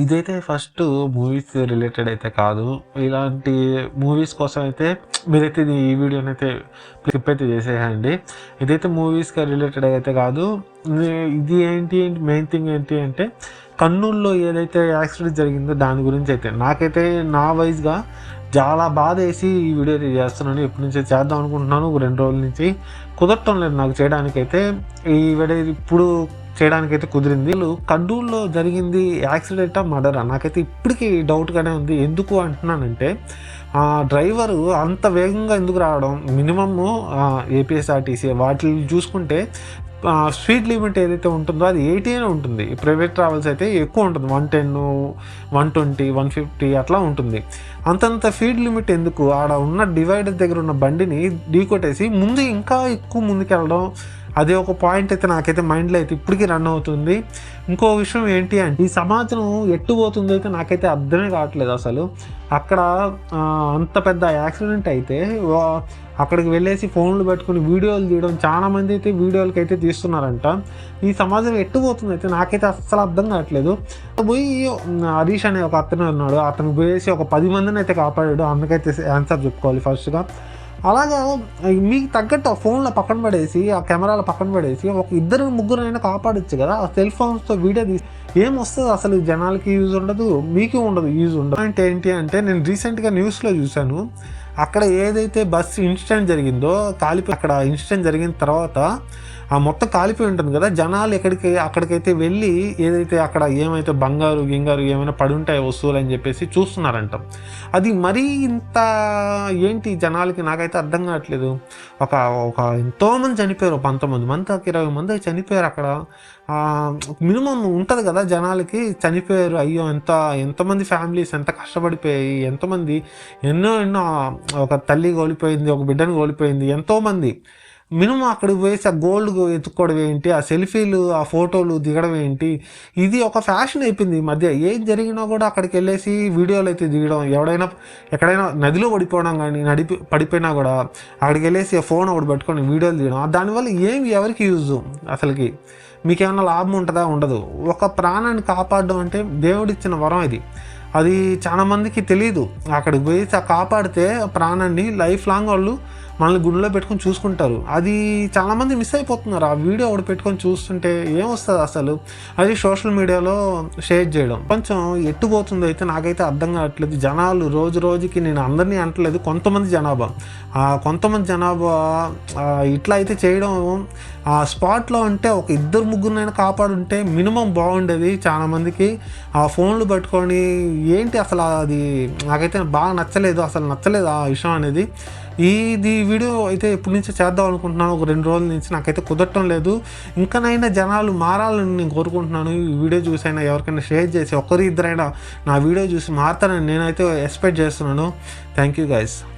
ఇదైతే first movies related అయితే కాదు. ఇలాంటి మూవీస్ కోసం అయితే మీరైతే ఇది ఈ వీడియోని అయితే క్లిప్ అయితే చేసేయండి. ఇదైతే మూవీస్కి రిలేటెడ్ అయితే కాదు. ఇది ఏంటి మెయిన్ థింగ్ ఏంటి అంటే కర్నూలులో ఏదైతే యాక్సిడెంట్ జరిగిందో దాని గురించి అయితే. నాకైతే నా వైజ్గా చాలా బాధ వేసి ఈ వీడియో చేస్తున్నాను. ఎప్పటి నుంచి చేద్దాం అనుకుంటున్నాను. రెండు రోజుల నుంచి కుదరటం లేదు నాకు చేయడానికైతే. ఈ వీడియో ఇప్పుడు చేయడానికైతే కుదిరింది. వీళ్ళు కడ్డూల్లో జరిగింది యాక్సిడెంట్ మర్డరా? నాకైతే ఇప్పటికీ డౌట్గానే ఉంది. ఎందుకు అంటున్నానంటే ఆ డ్రైవరు అంత వేగంగా ఎందుకు రావడం? మినిమమ్ ఏపీఎస్ఆర్టీసీ వాటిని చూసుకుంటే స్పీడ్ లిమిట్ ఏదైతే ఉంటుందో అది ఎయిటీ ఉంటుంది. ప్రైవేట్ ట్రావెల్స్ అయితే ఎక్కువ ఉంటుంది. One ten one twenty one fifty అట్లా ఉంటుంది. అంతంత స్పీడ్ లిమిట్ ఎందుకు? ఆడ ఉన్న డివైడర్ దగ్గర ఉన్న బండిని ఢీకొట్టేసి ముందు ఇంకా ఎక్కువ ముందుకెళ్ళడం అదే ఒక పాయింట్ అయితే నాకైతే మైండ్లో అయితే ఇప్పటికీ రన్ అవుతుంది. ఇంకో విషయం ఏంటి అంటే ఈ సమాజం ఎట్టు పోతుందో అయితే నాకైతే అర్థమే కావట్లేదు అసలు. అక్కడ అంత పెద్ద యాక్సిడెంట్ అయితే వా- అక్కడికి వెళ్ళేసి ఫోన్లు పెట్టుకుని వీడియోలు తీయడం చాలా మంది అయితే వీడియోలకి అయితే తీస్తున్నారంట. ఈ సమాజం ఎట్టు పోతుంది అయితే నాకైతే అస్సలు అర్థం కావట్లేదు. పోయి హరీష్ అనే ఒక అతను ఉన్నాడు. అతను పోయేసి ఒక పది మందిని అయితే కాపాడాడు. అందుకైతే ఆన్సర్ చెప్పుకోవాలి ఫస్ట్గా అలాగా మీకు తగ్గట్టు ఆ ఫోన్లో పక్కన పడేసి ఆ కెమెరాలో పక్కన పడేసి ఒక ఇద్దరు ముగ్గురు అయినా కాపాడొచ్చు కదా. ఆ సెల్ ఫోన్స్తో వీడియో తీసి ఏం వస్తుంది అసలు? జనాలకి యూజ్ ఉండదు మీకు ఉండదు యూజ్ ఉండదు. అంటే ఏంటి అంటే నేను రీసెంట్గా న్యూస్లో చూశాను. అక్కడ ఏదైతే బస్సు ఇన్సిడెంట్ జరిగిందో కాలిపోయి అక్కడ ఇన్సిడెంట్ జరిగిన తర్వాత ఆ మొత్తం కాలిపోయి ఉంటుంది కదా జనాలు ఎక్కడికి అక్కడికైతే వెళ్ళి ఏదైతే అక్కడ ఏమైతే బంగారు గింగారు ఏమైనా పడి ఉంటాయి వస్తువులు అని చెప్పేసి చూస్తున్నారంట. అది మరీ ఇంత ఏంటి జనాలకి నాకైతే అర్థం కావట్లేదు. ఒక ఒక ఎంతోమంది చనిపోయారు ఒక పంతొమ్మిది మంది ఒక ఇరవై మంది చనిపోయారు అక్కడ. మినిమం ఉంటుంది కదా జనాలకి చనిపోయారు అయ్యో ఎంత ఎంతమంది ఫ్యామిలీస్ ఎంత కష్టపడిపోయాయి ఎంతమంది ఎన్నో ఎన్నో ఒక తల్లి కోల్పోయింది ఒక బిడ్డను కోల్పోయింది ఎంతోమంది మినిమం అక్కడికి పోయేసి ఆ గోల్డ్ ఎత్తుక్కోవడం ఏంటి ఆ సెల్ఫీలు ఆ ఫోటోలు దిగడం ఏంటి ఇది ఒక ఫ్యాషన్ అయిపోయింది ఈ మధ్య. ఏం జరిగినా కూడా అక్కడికి వెళ్ళేసి వీడియోలు అయితే దిగడం ఎవడైనా ఎక్కడైనా నదిలో పడిపోవడం కానీ నడిపి పడిపోయినా కూడా అక్కడికి వెళ్ళేసి ఆ ఫోన్ ఒకటి పెట్టుకొని వీడియోలు తీయడం దానివల్ల ఏమి ఎవరికి యూజ్ అసలుకి? మీకేమైనా లాభం ఉంటుందా? ఉండదు. ఒక ప్రాణాన్ని కాపాడడం అంటే దేవుడిచ్చిన వరం ఇది. అది చాలా మందికి తెలియదు అక్కడికి పోయి కాపాడితే ఆ ప్రాణాన్ని లైఫ్ లాంగ్ వాళ్ళు మనల్ని గుడిలో పెట్టుకొని చూసుకుంటారు. అది చాలామంది మిస్ అయిపోతున్నారు. ఆ వీడియో ఒకటి పెట్టుకొని చూస్తుంటే ఏమొస్తుంది అసలు? అది సోషల్ మీడియాలో షేర్ చేయడం. కొంచెం ఎట్టుపోతుందో అయితే నాకైతే అర్థం కావట్లేదు. జనాలు రోజు రోజుకి నేను అందరినీ అంటలేదు. కొంతమంది జనాభా. ఆ కొంతమంది జనాభా ఇట్లా అయితే చేయడం ఆ స్పాట్లో అంటే ఒక ఇద్దరు ముగ్గురినైనా కాపాడుంటే మినిమం బాగుండేది చాలామందికి ఆ ఫోన్లు పట్టుకొని ఏంటి అసలు అది? నాకైతే బాగా నచ్చలేదు. అసలు నచ్చలేదు ఆ విషయం అనేది. ఇది వీడియో అయితే ఎప్పటి నుంచో చేద్దాం అనుకుంటున్నాను. ఒక రెండు రోజుల నుంచి నాకైతే కుదరటం లేదు. ఇంకనైనా జనాలు మారాలని నేను కోరుకుంటున్నాను. ఈ వీడియో చూసైనా ఎవరికైనా షేర్ చేసి ఒకరి ఇద్దరైనా నా వీడియో చూసి మారుతానని నేనైతే ఎక్స్పెక్ట్ చేస్తున్నాను. Thank you guys